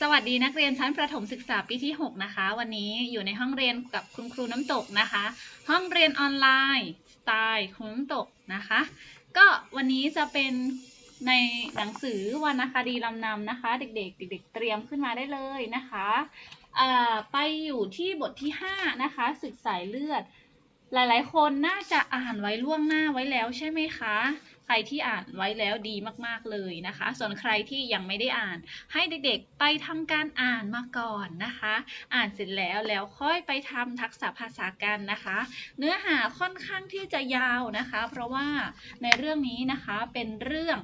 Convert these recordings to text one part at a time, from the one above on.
สวัสดีนักเรียนชั้นประถมศึกษาปีที่ 6 นะคะ วันนี้อยู่ในห้องเรียนกับคุณครูน้ำตกนะคะ ห้องเรียนออนไลน์สไตล์ครูน้ำตกนะคะ ก็วันนี้จะเป็นในหนังสือวรรณคดีลำนำนะคะ เด็กๆเด็กๆเตรียมขึ้นมาได้เลยนะคะไปอยู่ที่บทที่ 5 นะคะศึกสายเลือด หลายๆ คนน่าจะอ่านไว้ล่วงหน้าไว้แล้วใช่ไหมคะ ใครที่อ่านไว้แล้วดีมากๆเลยนะคะ ส่วนใครที่ยังไม่ได้อ่าน ให้เด็กๆไปทำการอ่านมาก่อนนะคะ อ่านเสร็จแล้วแล้วค่อยไปทำทักษะภาษากันนะคะ เนื้อหาค่อนข้างที่จะยาวนะคะ เพราะว่าในเรื่องนี้นะคะเป็นเรื่อง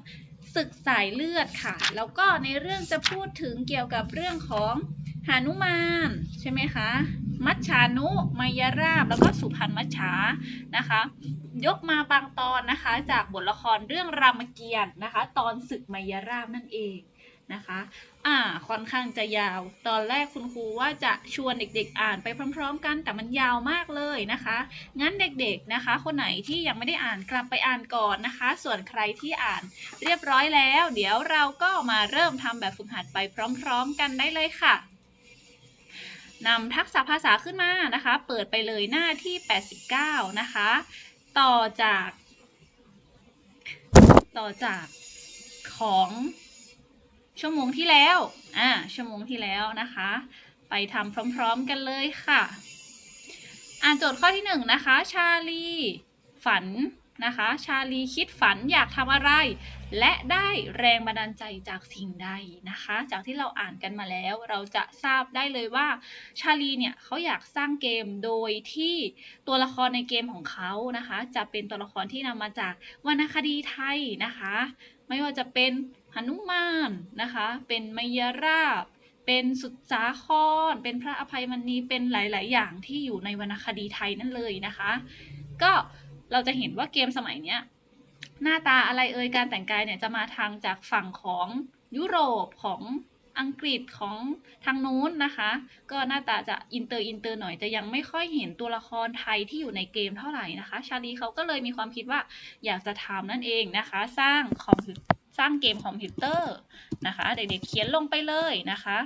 ศึกสายเลือดค่ะ แล้วก็ในเรื่องจะพูดถึงเกี่ยวกับเรื่องของ หานุมานใช่ไหมคะ มัจฉานุมายราบแล้วก็สุพรรณมัจฉานะคะ ยกมาบางตอนนะคะ จากบทละครเรื่องรามเกียรติ์นะคะ ตอนศึกมายราบนั่นเองนะคะ อ่า ค่อนข้างจะยาว ตอนแรกคุณครูว่าจะชวนเด็กๆ อ่านไปพร้อม ๆ กัน แต่มันยาวมากเลยนะคะ งั้นเด็กๆ นะคะ คนไหนที่ยังไม่ได้อ่านกลับไปอ่านก่อนนะคะ ส่วนใครที่อ่านเรียบร้อยแล้ว เดี๋ยวเราก็มาเริ่มทำแบบฝึกหัดไปพร้อม ๆ กันได้เลยค่ะ นำทักษะภาษาขึ้นมานะคะ เปิดไปเลยหน้าที่ 89 นะคะ ต่อจาก ต่อจากของชั่วโมงที่แล้ว อ่า ชั่วโมงที่แล้วนะคะ ไปทำพร้อมๆกันเลยค่ะ อ่านโจทย์ข้อที่หนึ่งนะคะ ชาลี ฝัน นะคะ ชาลีคิดฝันอยากทำอะไร และได้แรงบันดาลใจจากสิ่งใดนะคะ จากที่เราอ่านกันมาแล้ว เราจะทราบได้เลยว่า ชาลีเนี่ยเขาอยากสร้างเกมโดยที่ตัวละครในเกมของเขานะคะ จะเป็นตัวละครที่นำมาจากวรรณคดีไทยนะคะ ไม่ว่าจะเป็นหนุมานนะคะ เป็นมยราบเป็นสุดสาคร เป็นพระอภัยมณี เป็นหลาย ๆ อย่างที่อยู่ในวรรณคดีไทยนั่นเลยนะคะ ก็ เราจะเห็นว่าเกมสมัยเนี้ยหน้าตาอะไรเอ่ยการแต่งกายเนี่ยจะมาทางจากฝั่งของยุโรปของอังกฤษของทางนู้นนะคะ ก็หน้าตาจะอินเตอร์อินเตอร์หน่อยจะยังไม่ค่อยเห็นตัวละครไทยที่อยู่ในเกมเท่าไหร่นะคะ ชาลีเขาก็เลยมีความคิดว่าอยากจะทำนั่นเองนะคะ สร้างคอมพิวสร้างเกมคอมพิวเตอร์นะคะ เด็กๆเขียนลงไปเลยนะคะ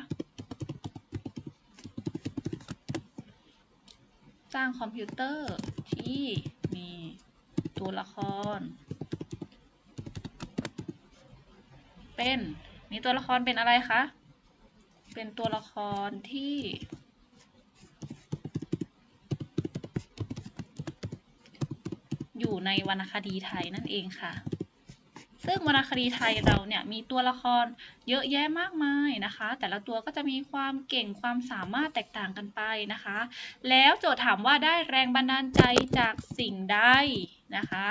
สร้างคอมพิวเตอร์ที่ ตัวละคร เป็นนี่ตัวละครเป็นอะไรคะ เป็นตัวละครที่ อยู่ในวรรณคดีไทยนั่นเองค่ะ ซึ่งวรรณคดีไทยเราเนี่ยมีตัวละครเยอะแยะมากมายนะคะ แต่ละตัวก็จะมีความเก่งความสามารถแตกต่างกันไปนะคะ แล้วโจทย์ถามว่าได้แรงบันดาลใจจากสิ่งใด นะคะ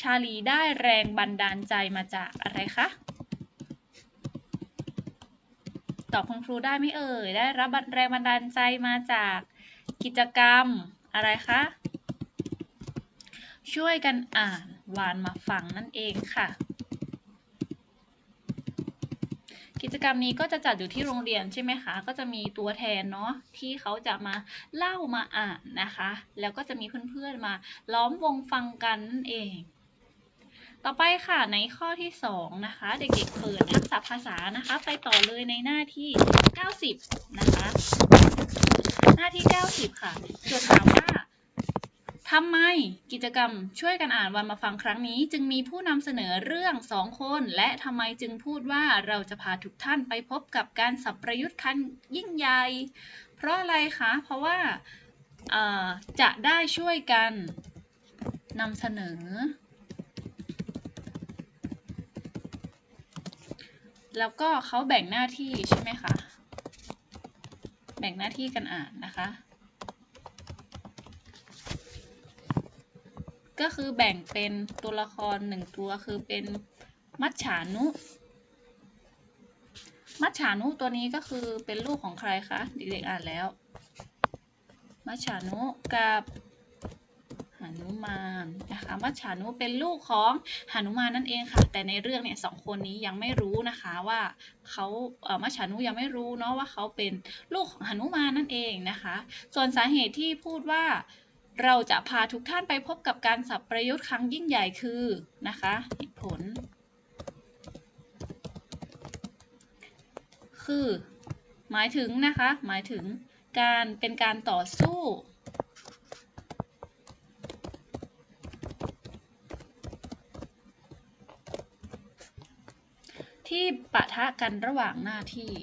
ชาลีได้แรงบันดาลใจมาจากอะไรคะ ตอบคุณครูได้ไหมเอ่ย ได้รับแรงบันดาลใจมาจากกิจกรรมอะไรคะ ช่วยกันอ่านวานมาฟังนั่นเองค่ะ กิจกรรมนี้ก็จะจัดอยู่ที่โรงเรียนใช่ไหมคะ ก็จะมีตัวแทนเนาะที่เขาจะมาเล่ามาอ่านนะคะ แล้วก็จะมีเพื่อนๆมาล้อมวงฟังกันนั่นเอง ต่อไปค่ะในข้อที่ 2 นะคะ เด็กๆเปิดทักษะภาษานะคะ ไปต่อเลยในหน้าที่ 90 นะคะ หน้าที่ 90 ค่ะจทย์ถามว่า ทำไมกิจกรรมช่วยกันอ่านวันมาฟังครั้งนี้ จึงมีผู้นำเสนอเรื่องสองคน และทำไมจึงพูดว่าเราจะพาทุกท่านไปพบกับการสับประยุทธ์ครั้งยิ่งใหญ่ เพราะอะไรคะ เพราะว่าจะได้ช่วยกันนำเสนอ แล้วก็เขาแบ่งหน้าที่ใช่ไหมคะ แบ่งหน้าที่กันอ่านนะคะ ก็คือแบ่งเป็นตัวละครหนึ่งตัวคือเป็นมัจฉานุ มัจฉานุตัวนี้ก็คือเป็นลูกของใครคะเด็กๆอ่านแล้ว มัจฉานุกับหนุมานนะคะมัจฉานุเป็นลูกของหนุมานนั่นเองค่ะ แต่ในเรื่องเนี่ยสองคนนี้ยังไม่รู้นะคะว่าเขาเอ่อมัจฉานุยังไม่รู้เนาะว่าเขาเป็นลูกของหนุมานนั่นเองนะคะ ส่วนสาเหตุที่พูดว่า เราจะพาทุกท่านไปพบกับการสับประยุทธ์ครั้งยิ่งใหญ่คือนะคะเหตุผลคคือ หมายถึงนะคะ หมายถึงการเป็นการต่อสู้ ที่ปะทะกันระหว่างหน้าที่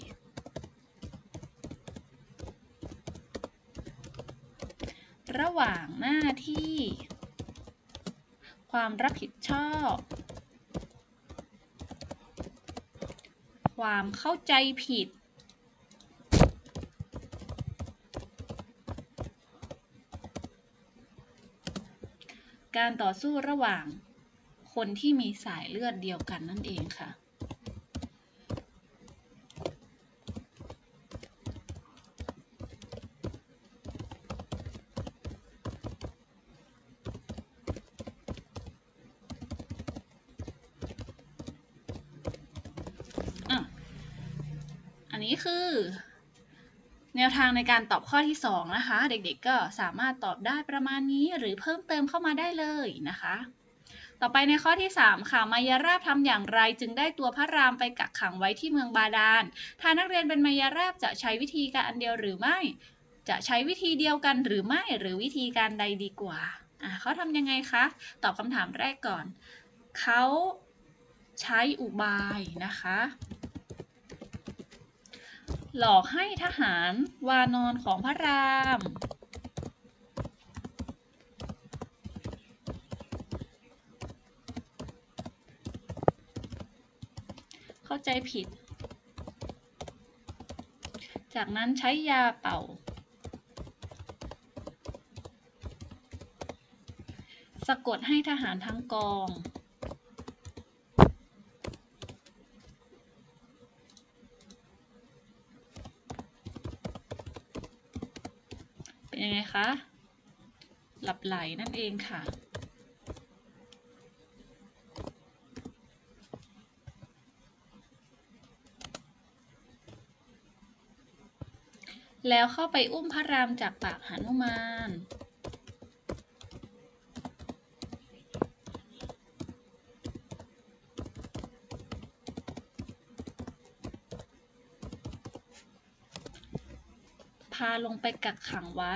ระ หว่างหน้าที่ ความรับผิดชอบ ความเข้าใจผิด การต่อสู้ระหว่างคนที่มีสายเลือดเดียวกันนั่นเองค่ะอะ อันนี้คือ แนวทางในการตอบข้อที่ 2 นะคะ เด็กๆก็สามารถตอบได้ประมาณนี้หรือเพิ่มเติมเข้ามาได้เลยนะคะ ต่อไปในข้อที่ 3 ค่ะ มายาราบทำอย่างไรจึงได้ตัวพระรามไปกักขังไว้ที่เมืองบาดาล ถ้านักเรียนเป็นมายาราบจะใช้วิธีการอันเดียวหรือไม่ จะใช้วิธีเดียวกันหรือไม่หรือวิธีการใดดีกว่าอะเขาทำยังไงคะ ตอบคำถามแรกก่อน เขาใช้อุบายนะคะ หลอกให้ทหารวานอนของพระราม เข้าใจผิด จากนั้นใช้ยาเป่า สะกดให้ทหารทั้งกอง เป็ นยังไงคะ หลับไหลนั่นเองค่ะ แล้วเข้าไปอุ้มพระรามจากปากหนุมานพาลงไปกักขังไว้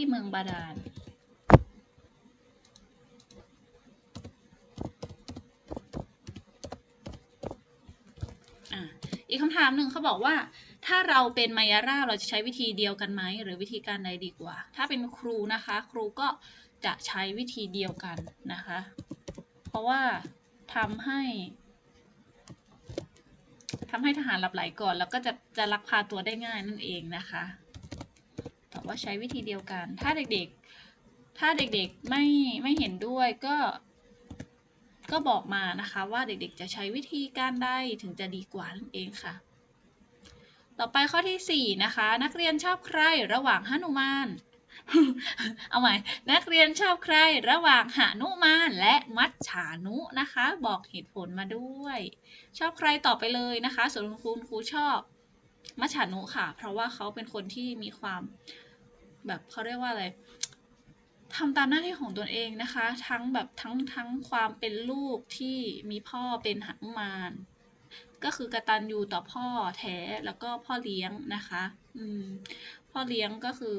ที่เมืองบาดาลอีกคำถามหนึ่งเขาบอกว่า ถ้าเราเป็นมายาราเราจะใช้วิธีเดียวกันไหมหรือวิธีการใดดีกว่า ถ้าเป็นครูนะคะ ครูก็จะใช้วิธีเดียวกันนะคะ เพราะว่าทำให้ทำให้ทหารหลับไหลก่อน แล้วก็จะจะลักพาตัวได้ง่ายนั่นเองนะคะ ตอบว่าใช้วิธีเดียวกัน ถ้าเด็กๆ ถ้าเด็กๆไม่ไม่เห็นด้วยก็ ก็บอกมานะคะว่าเด็กๆจะใช้วิธีการใดถึงจะดีกว่านั่นเองค่ะ ต่อไปข้อที่ 4 นะคะ นักเรียนชอบใครระหว่างหนุมาน เอาใหม่ นักเรียนชอบใครระหว่างหนุมานและมัจฉานุนะคะ บอกเหตุผลมาด้วย ชอบใครตอบไปเลยนะคะ ส่วนคุณครูชอบ มัจฉานุค่ะ เพราะว่าเขาเป็นคนที่มีความแบบเขาเรียกว่าอะไรทำตามหน้าที่ของตนเองนะคะ ทั้งแบบทั้งทั้งความเป็นลูกที่มีพ่อเป็นหนุมานก็คือกระตัญญูต่อพ่อแท้แล้วก็พ่อเลี้ยงนะคะ อืม พ่อเลี้ยงก็คือ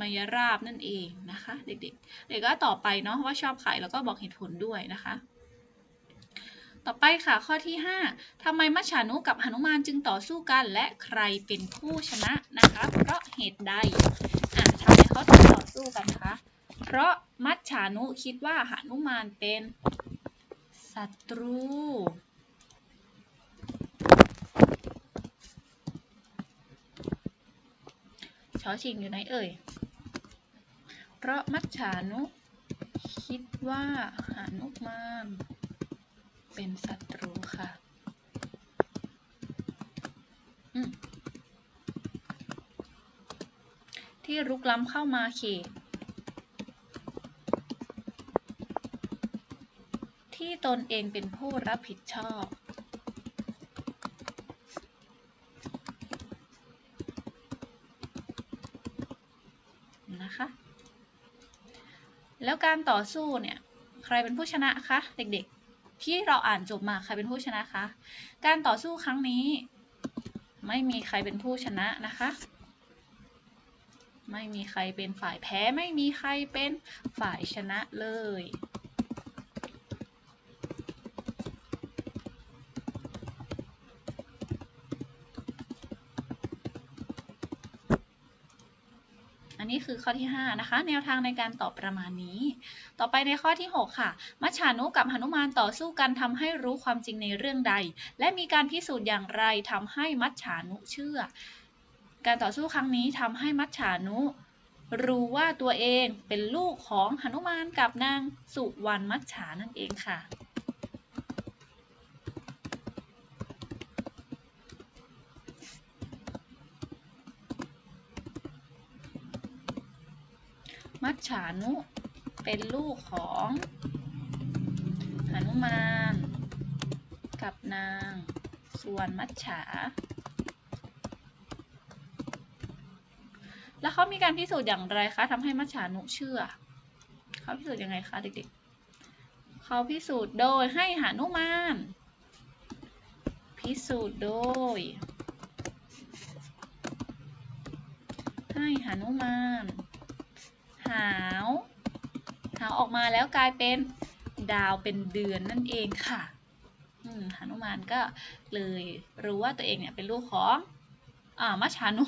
มายราบนั่นเองนะคะ เด็กๆ เด็กก็ต่อไปเนาะว่าชอบใครแล้วก็บอกเหตุผลด้วยนะคะ ต่อไปค่ะข้อที่ 5ทำไมมัจฉานุกับหนุมานจึงต่อสู้กัน และใครเป็นผู้ชนะนะคะเพราะเหตุใดอะทำไมเขาถึงต่อสู้กันคะ เพราะมัจฉานุคิดว่าหนุมานเป็นศัตรูชอชิงอยู่ไหนเอ่ย เพราะมัจฉานุคิดว่าหนุมาน เป็นศัตรูค่ะที่รุกล้ำเข้ามาเขตที่ตนเองเป็นผู้รับผิดชอบ นะคะ แล้วการต่อสู้เนี่ย ใครเป็นผู้ชนะคะ เด็กๆ ที่เราอ่านจบมาใครเป็นผู้ชนะคะ การต่อสู้ครั้งนี้ ไม่มีใครเป็นผู้ชนะนะคะ ไม่มีใครเป็นฝ่ายแพ้ ไม่มีใครเป็นฝ่ายชนะเลย คือข้อที่ 5 นะคะ แนวทางในการตอบประมาณนี้ ต่อไปในข้อที่ 6 ค่ะ มัจฉานุกับหนุมานต่อสู้กันทำให้รู้ความจริงในเรื่องใด และมีการพิสูจน์อย่างไรทำให้มัจฉานุเชื่อ การต่อสู้ครั้งนี้ทำให้มัจฉานุ รู้ว่าตัวเองเป็นลูกของหนุมานกับนางสุวรรณมัจฉานั่นเองค่ะ ฉานุ เป็นลูกของหนุมาน กับนางส่วนมัจฉา แล้วเขามีการพิสูจน์อย่างไรคะทำให้มัจฉานุเชื่อ เขาพิสูจน์ยังไงคะเด็กๆ เขาพิสูจน์โดยให้หนุมาน พิสูจน์โดย ให้หนุมาน หาว หาวออกมาแล้วกลายเป็นดาวเป็นเดือนนั่นเองค่ะอืมหนุมานก็เลยรู้ว่าตัวเองเนี่ยเป็นลูกของอ่ามัจฉานุ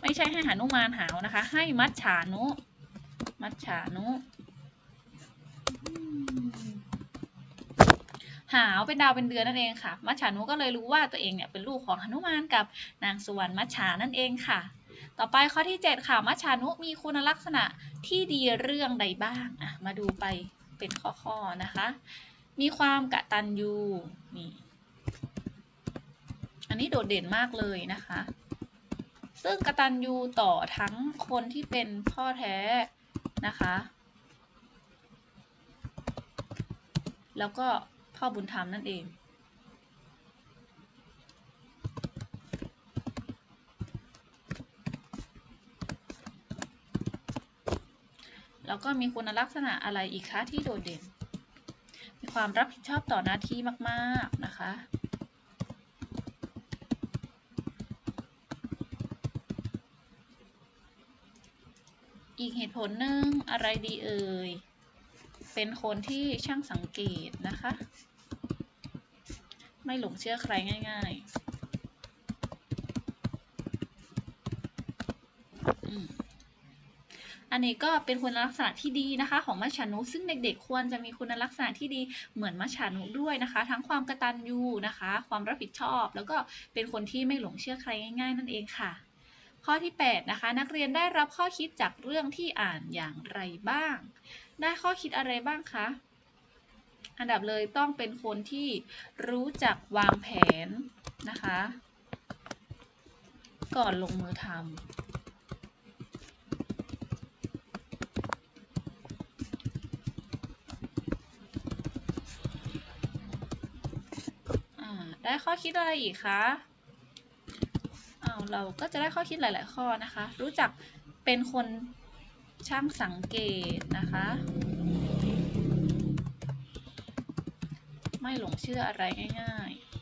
ไม่ใช่ให้หานุมานหาวนะคะ ให้มัจฉานุ มัจฉานุ หาวเป็นดาวเป็นเดือนนั่นเองค่ะ มัจฉานุก็เลยรู้ว่าตัวเองเนี่ยเป็นลูกของหนุมานกับนางสุวรรณมัจฉานั่นเองค่ะ ต่อไปข้อที่ 7 ค่ะ มัจฉานุมีคุณลักษณะที่ดีเรื่องใดบ้างอะมาดูไปเป็นข้อๆนะคะ มีความกะตัญญูนี่อันนี้โดดเด่นมากเลยนะคะ ซึ่งกะตัญญูต่อทั้งคนที่เป็นพ่อแท้นะคะ แล้วก็พ่อบุญธรรมนั่นเอง แล้วก็มีคุณลักษณะอะไรอีกคะที่โดดเด่น มีความรับผิดชอบต่อหน้าที่มากๆนะคะอีกเหตุผลหนึ่งอะไรดีเอ่ย เป็นคนที่ช่างสังเกตนะคะ ไม่หลงเชื่อใครง่าย ๆอืม อันนี้ก็เป็นคุณลักษณะที่ดีนะคะ ของมัจฉานุ ซึ่งเด็กๆ ควรจะมีคุณลักษณะที่ดีเหมือนมัจฉานุด้วยนะคะ ทั้งความกตัญญูนะคะ ความรับผิดชอบ แล้วก็เป็นคนที่ไม่หลงเชื่อใครง่าย ๆ นั่นเองค่ะ ข้อที่8นะคะนักเรียนได้รับข้อคิดจากเรื่องที่อ่านอย่างไรบ้าง ได้ข้อคิดอะไรบ้างคะอันดับเลยต้องเป็นคนที่รู้จักวางแผนนะคะ ก่อนลงมือทำอ่า ได้ข้อคิดอะไรอีกคะอ้าวเราก็จะได้ข้อคิดหลาย ๆ ข้อนะคะ รู้จักเป็นคนช่างสังเกตนะคะ ไม่หลงเชื่ออะไรง่าย ๆ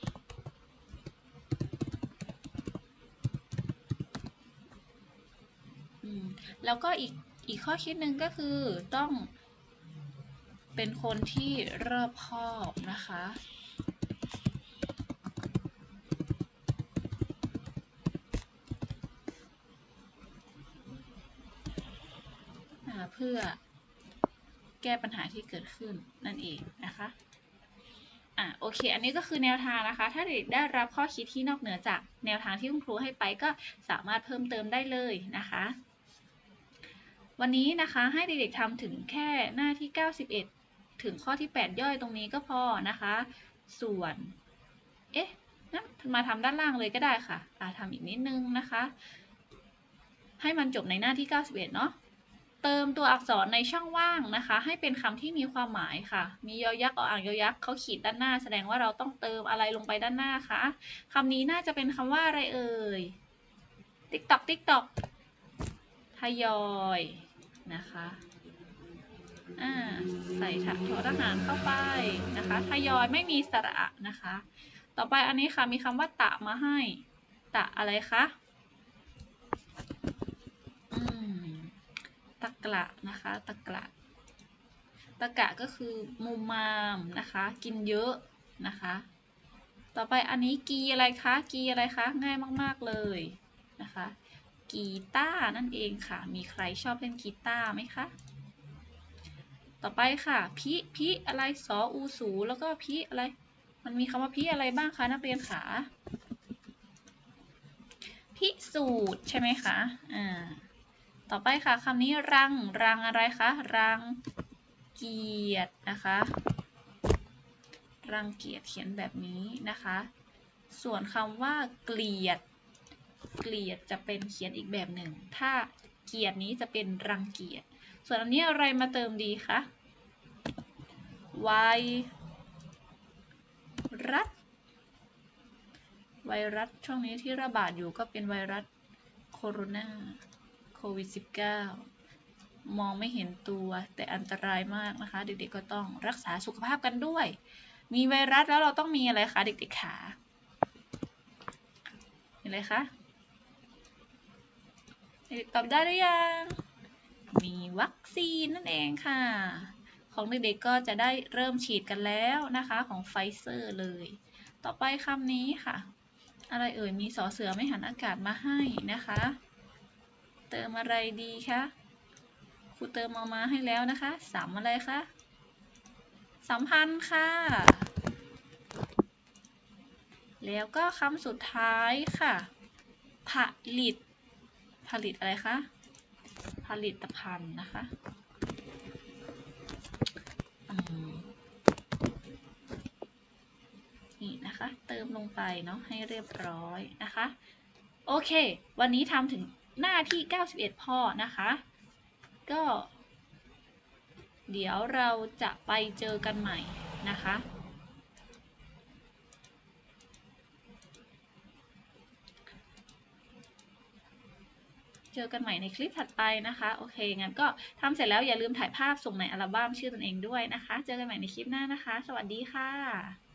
แล้วก็อีกอีกข้อคิดหนึ่งก็คือต้องเป็นคนที่รอบคอบนะคะ อ่าเพื่อแก้ปัญหาที่เกิดขึ้นนั่นเองนะคะอะโอเค อันนี้ก็คือแนวทางนะคะ ถ้าเด็กได้รับข้อคิดที่นอกเหนือจากแนวทางที่คุณครูให้ไปก็สามารถเพิ่มเติมได้เลยนะคะ วันนี้นะคะให้เด็กๆทำถึงแค่หน้าที่ 91 ถึงข้อที่ 8 ย่อยตรงนี้ก็พอนะคะ ส่วน เอ๊ะงั้นมาทำด้านล่างเลยก็ได้ค่ะอ่าทำอีกนิดนึงนะคะ ให้มันจบในหน้าที่ 91 เนาะ เติมตัวอักษรในช่องว่างนะคะ ให้เป็นคำที่มีความหมายค่ะ มียอยักษ์ออ่างยอยักษ์เขาขีดด้านหน้า แสดงว่าเราต้องเติมอะไรลงไปด้านหน้าคะคำนี้น่าจะเป็นคำว่าอะไรเอ่ยติ๊กตอกติ๊กตอกทยอยนะคะอ่าใส่ถักทอทหารเข้าไปนะคะทยอยไม่มีสระอะนะคะ ต่อไปอันนี้ค่ะมีคำว่าตะมาให้ ตะอะไรคะอืม ตะกละนะคะ ตะกละตะกะก็คือมุมมามนะคะ กินเยอะนะคะ ต่อไปอันนี้กีอะไรคะ กีอะไรคะ ง่ายมาก ๆ เลยนะคะ กีตาร์นั่นเองค่ะ มีใครชอบเล่นกีตาร์ไหมคะ ต่อไปค่ะ พิพิอะไรสออูสู แล้วก็พิอะไร มันมีคำว่าพิอะไรบ้างคะนักเรียนขาพิสูจน์ใช่ไหมคะ อ่า ต่อไปค่ะคำนี้รัง รังอะไรคะ รังเกียรตินะคะ รังเกียจเขียนแบบนี้นะคะ ส่วนคำว่าเกลียด เกลียดจะเป็นเขียนอีกแบบหนึ่ง ถ้าเกียร์นี้จะเป็นรังเกียจ ส่วนอันนี้อะไรมาเติมดีคะไวรัส ไวรัสช่วงนี้ที่ระบาดอยู่ก็เป็นไวรัสโคโรนา ควิด -19 มองไม่เห็นตัวแต่อันตรายมากนะคะ เด็กๆก็ต้องรักษาสุขภาพกันด้วย มีไวรัสแล้วเราต้องมีอะไรคะเด็กๆขามีอะไรคะเด็กๆตอบได้หรือยัง มีวัคซีนนั่นเองค่ะ ของเด็กๆก็จะได้เริ่มฉีดกันแล้วนะคะของไฟเซอร์เลย ต่อไปคำนี้ค่ะ อะไรเอ่ยมีสอเสือไม่หันอากาศมาให้นะคะ เติมอะไรดีคะ ครูเติมเอามาให้แล้วนะคะสามอะไรคะสัมพันธ์ค่ะ แล้วก็คำสุดท้ายค่ะ ผลิต ผลิตอะไรคะ ผลิตภัณฑ์นะคะนี่นะคะ เติมลงไปเนาะให้เรียบร้อยนะคะ โอเค วันนี้ทำถึง หน้าที่ 91 พ่อนะคะ ก็ เดี๋ยวเราจะไปเจอกันใหม่นะคะเจอกันใหม่ในคลิปถัดไปนะคะ โอเค งั้นก็ทำเสร็จแล้วอย่าลืมถ่ายภาพส่งในอัลบั้มชื่อตนเองด้วยนะคะ เจอกันใหม่ในคลิปหน้านะคะ สวัสดีค่ะ